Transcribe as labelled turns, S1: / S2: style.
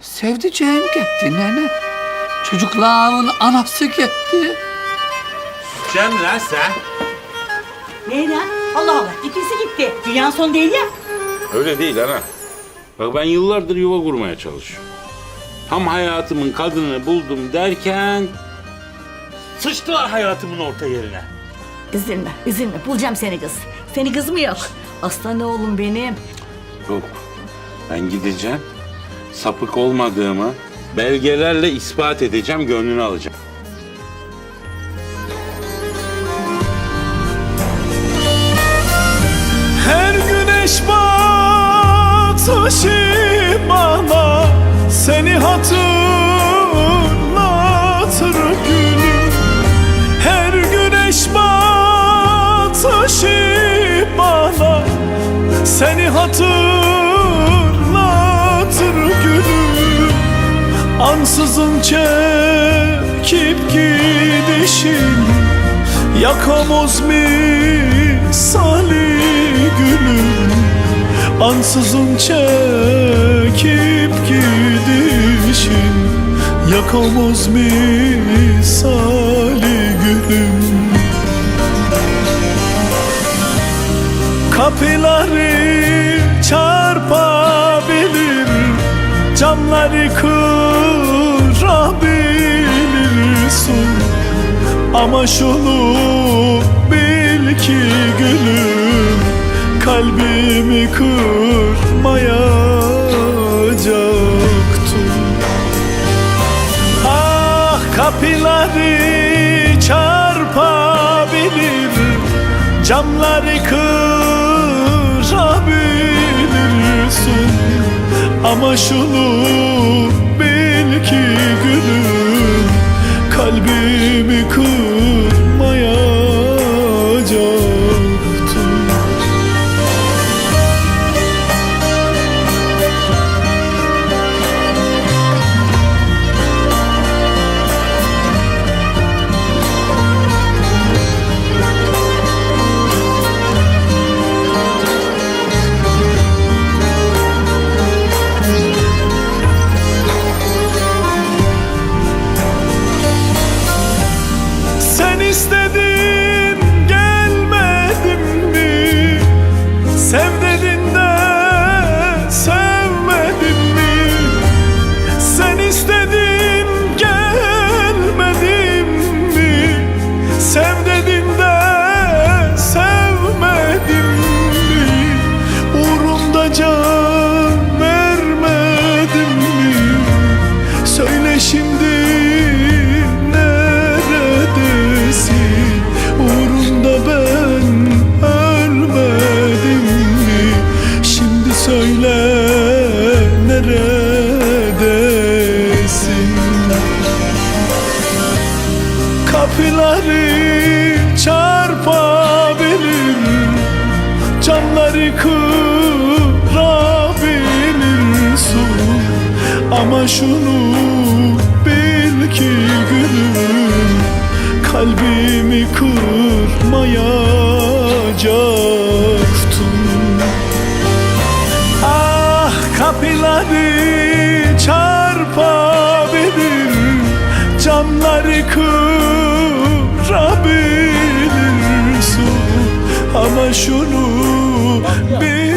S1: Sevdiceğim gitti nene. Çocuklarımın anası gitti.
S2: Cem lan sen.
S3: Ne lan? Allah Allah ikisi gitti. Dünyanın sonu değil ya.
S4: Öyle değil ana. Bak ben yıllardır yuva kurmaya çalışıyorum. Tam hayatımın kadını buldum derken
S2: Sıçtılar hayatımın orta yerine.
S3: Üzülme, üzülme. Bulacağım seni kız. Seni kız mı yok? Aslan oğlum benim.
S4: yok. Ben gideceğim. Sapık olmadığımı belgelerle ispat edeceğim, gönlünü alacağım.
S5: Her güneş batışı bana Seni hatırlatır gülüm Her güneş batışı bana Seni hatırlatır gülüm Ansızın çekip gidişin Yakamoz misali gülüm. Ansızın çekip gidişin Yakamoz misali gülüm. Kapıları çarpabilir Camları kırabilirsin ama şunu bil ki gülüm Kalbimi kırmayacaktın Ah kapıları çarpabilir Camları kırabilirsin Ama şunu bil ki gülüm Kalbimi kırmayacaktın Sen Kapıları çarpabilir Camları kırabilirsin Ama şunu bil ki gülüm Kalbimi kırmayacaktın Ah kapıları çarpabilir Camları kırabilirsin Ama şunu bil